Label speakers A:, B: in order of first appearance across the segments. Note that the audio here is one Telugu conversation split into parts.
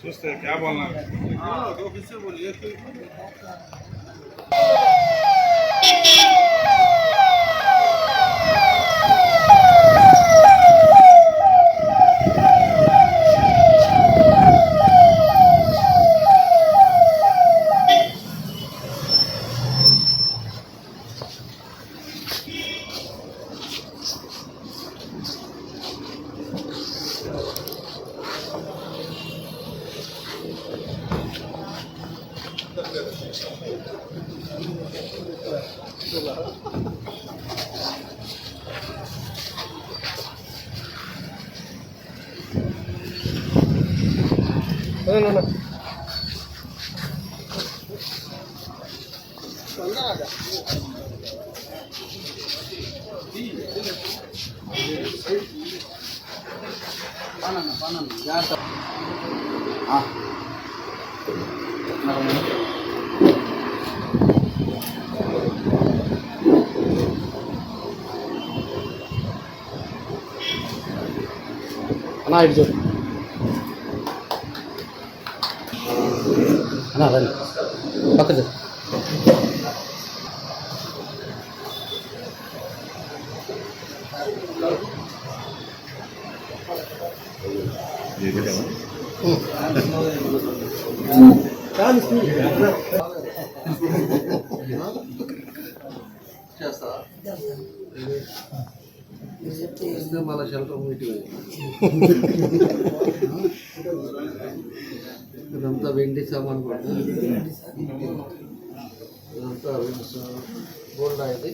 A: చూస్తే क्या बोलना
B: No, no, no. Salada. Banana. Ya está. Ah. No, no. చూడు అన్నా రండి పక్క చూడు చేస్తా మళ్ళీ షెల్టర్ మీటింగ్ ఇదంతా వెండి సామాన్ ఇదంతా గోల్డ్ ఇది.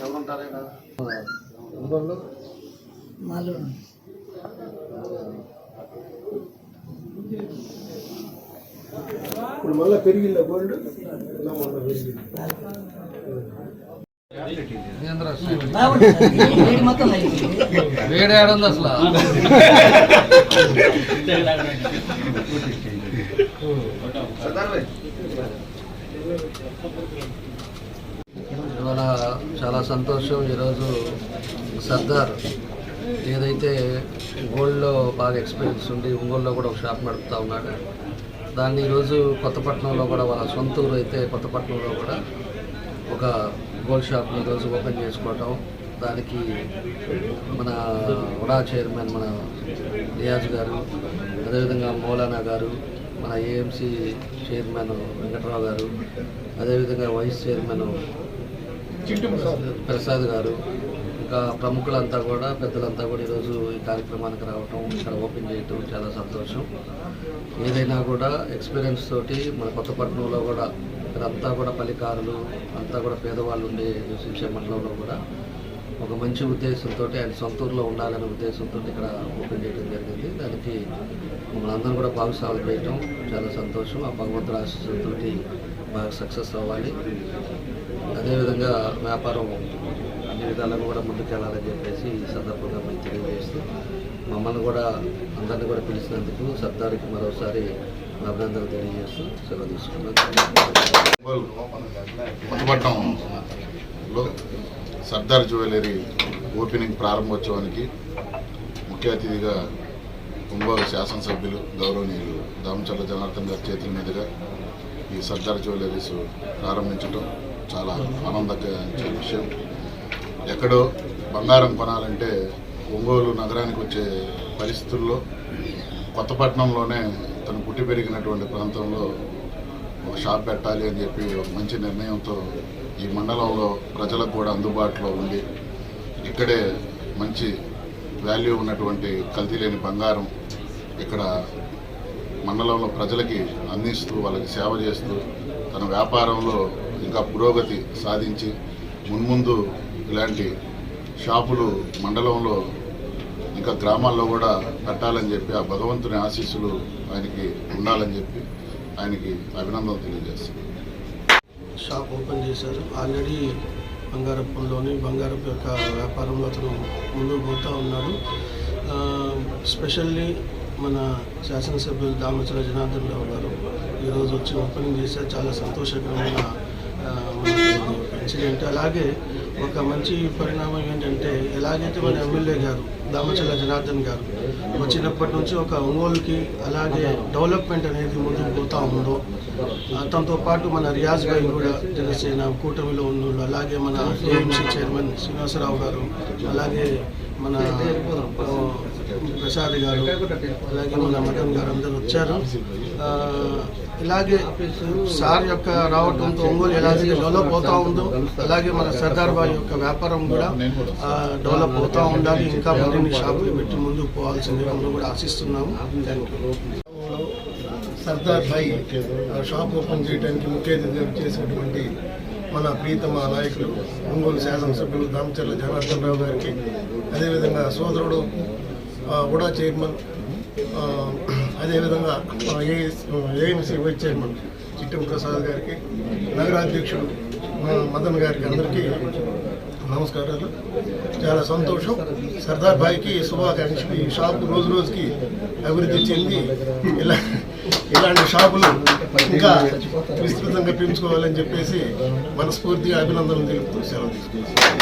B: ఎవరుంటారు
C: ఇప్పుడు మళ్ళీ పెరిగిందా గోల్డ్ మళ్ళీ పెరిగింది.
B: మహేంద్ర అసలు ఇవాళ చాలా సంతోషం. ఈరోజు సర్దార్ ఏదైతే గోల్డ్లో బాగా ఎక్స్పీరియన్స్ ఉండి ఒంగోలులో కూడా ఒక షాప్ నడుపుతా ఉన్నాడు. దాన్ని ఈరోజు కొత్తపట్నంలో కూడా వాళ్ళ సొంత ఊరు అయితే కొత్తపట్నంలో కూడా ఒక గోల్డ్ షాప్ని ఈరోజు ఓపెన్ చేసుకోవటం దానికి మన ఉడా చైర్మన్ మన రియాజ్ గారు అదేవిధంగా మౌలానా గారు మన ఏఎంసీ చైర్మన్ వెంకట్రావు గారు అదేవిధంగా వైస్ చైర్మన్ ప్రసాద్ గారు ప్రముఖులంతా కూడా పెద్దలంతా కూడా ఈరోజు ఈ కార్యక్రమానికి రావటం ఇక్కడ ఓపెన్ చేయటం చాలా సంతోషం. ఏదైనా కూడా ఎక్స్పీరియన్స్ తోటి మన కొత్తపట్నంలో కూడా ఇక్కడంతా కూడా పలికారులు అంతా కూడా పేదవాళ్ళు ఉండే శిక్ష మండలంలో కూడా ఒక మంచి ఉద్దేశంతో ఆయన సొంతూరులో ఉండాలనే ఉద్దేశంతో ఇక్కడ ఓపెన్ చేయడం జరిగింది. దానికి మమ్మల్ని అందరం కూడా భాగస్వాములు చేయటం చాలా సంతోషం. ఆ భగవంతుడు ఆశీస్సులతో బాగా సక్సెస్ అవ్వాలి. అదేవిధంగా వ్యాపారం అన్ని విధాలుగా కూడా ముందుకెళ్ళాలని చెప్పేసి ఈ సందర్భంగా మేము తెలియజేస్తూ మమ్మల్ని కూడా అందరిని కూడా పిలిచినందుకు సర్దార్కి మరోసారి అభినందనలు తెలియజేస్తూ సెలవు తీసుకున్నాను
D: సర్దార్ జ్యువెలరీ ఓపెనింగ్ ప్రారంభోత్సవానికి ముఖ్య అతిథిగా ఒంగోలు శాసనసభ్యులు గౌరవనీయులు దామచల్ల జనార్దన్ గారి చేతుల మీదుగా ఈ సర్దార్ జ్యువెలరీస్ ప్రారంభించడం చాలా ఆనందకరించే విషయం. ఎక్కడో బంగారం కొనాలంటే ఒంగోలు నగరానికి వచ్చే పరిస్థితుల్లో కొత్తపట్నంలోనే తను పుట్టి పెరిగినటువంటి ప్రాంతంలో ఒక షాప్ పెట్టాలి అని చెప్పి ఒక మంచి నిర్ణయంతో ఈ మండలంలో ప్రజలకు కూడా అందుబాటులో ఉండి ఇక్కడే మంచి వాల్యూ ఉన్నటువంటి కల్తీ లేని బంగారం ఇక్కడ మండలంలో ప్రజలకి అందిస్తూ వాళ్ళకి సేవ చేస్తూ తన వ్యాపారంలో ఇంకా పురోగతి సాధించి మున్ముందు ఇలాంటి షాపులు మండలంలో ఇంకా గ్రామాల్లో కూడా పెట్టాలని చెప్పి ఆ భగవంతుని ఆశీస్సులు ఆయనకి ఉండాలని చెప్పి ఆయనకి అభినందనలు తెలియజేస్తాను
C: షాప్ ఓపెన్ చేశారు. ఆల్రెడీ బంగారప్పంలోని బంగారపు యొక్క వ్యాపారంలో అతను ముందుకు పోతూ ఉన్నాడు. స్పెషల్లీ మన శాసనసభ్యులు దామచల జనార్దన్ రావు గారు ఈరోజు వచ్చి ఓపెనింగ్ చేశారు. చాలా సంతోషకరమైన ఇన్సిడెంట్. అలాగే ఒక మంచి పరిణామం ఏంటంటే ఎలాగైతే మన ఎమ్మెల్యే గారు దామచల్ల జనార్దన్ గారు వచ్చినప్పటి నుంచి ఒక ఒంగోలుకి అలాగే డెవలప్మెంట్ అనేది ముందుకు పోతా ఉందో అతనితో పాటు మన రియాజ్ భాయ్ కూడా జనసేన కూటమిలో ఉన్నోళ్ళు అలాగే మన ఏఎంసీ చైర్మన్ శ్రీనివాసరావు గారు అలాగే మన ప్రసాద్ గారు అలాగే మన మటన్ గారు అందరూ వచ్చారు. ఇలాగే సార్ యొక్క రావడంతో ఒంగోలు ఎలాగైతే డెవలప్ అవుతా ఉందో అలాగే మన సర్దార్ బాయ్ యొక్క వ్యాపారం కూడా డెవలప్ అవుతా ఉండాలి. ఇంకా మరిన్ని షాపులు పెట్టి ముందుకు పోవాల్సిందిగా మనం కూడా ఆశిస్తున్నాము.
E: సర్దార్ భాయ్ ఆ షాప్ ఓపెన్ చేయడానికి ముఖ్య అతిథిగా చేసినటువంటి మన ప్రీతమ నాయకులు ఒంగోలు శాసనసభ్యులు దామచర్ల జనార్దన్ రావు గారికి అదేవిధంగా సోదరుడు ఉడా చైర్మన్ ఆ, అదేవిధంగా AMC vice chairman Chittam Prasad గారికి నగరాధ్యక్షుడు మదన్ గారికి అందరికీ నమస్కారాలు. చాలా సంతోషం. సర్దార్ భాయ్కి శుభాకాంక్షలు ఈ షాపు రోజు రోజుకి అభివృద్ధి చెంది ఇలా ఇలాంటి షాపులు ఇంకా విస్తృతంగా పెంచుకోవాలని చెప్పేసి మనస్ఫూర్తిగా అభినందనలు తెలుపుతూ సెలవు తీసుకుంటాం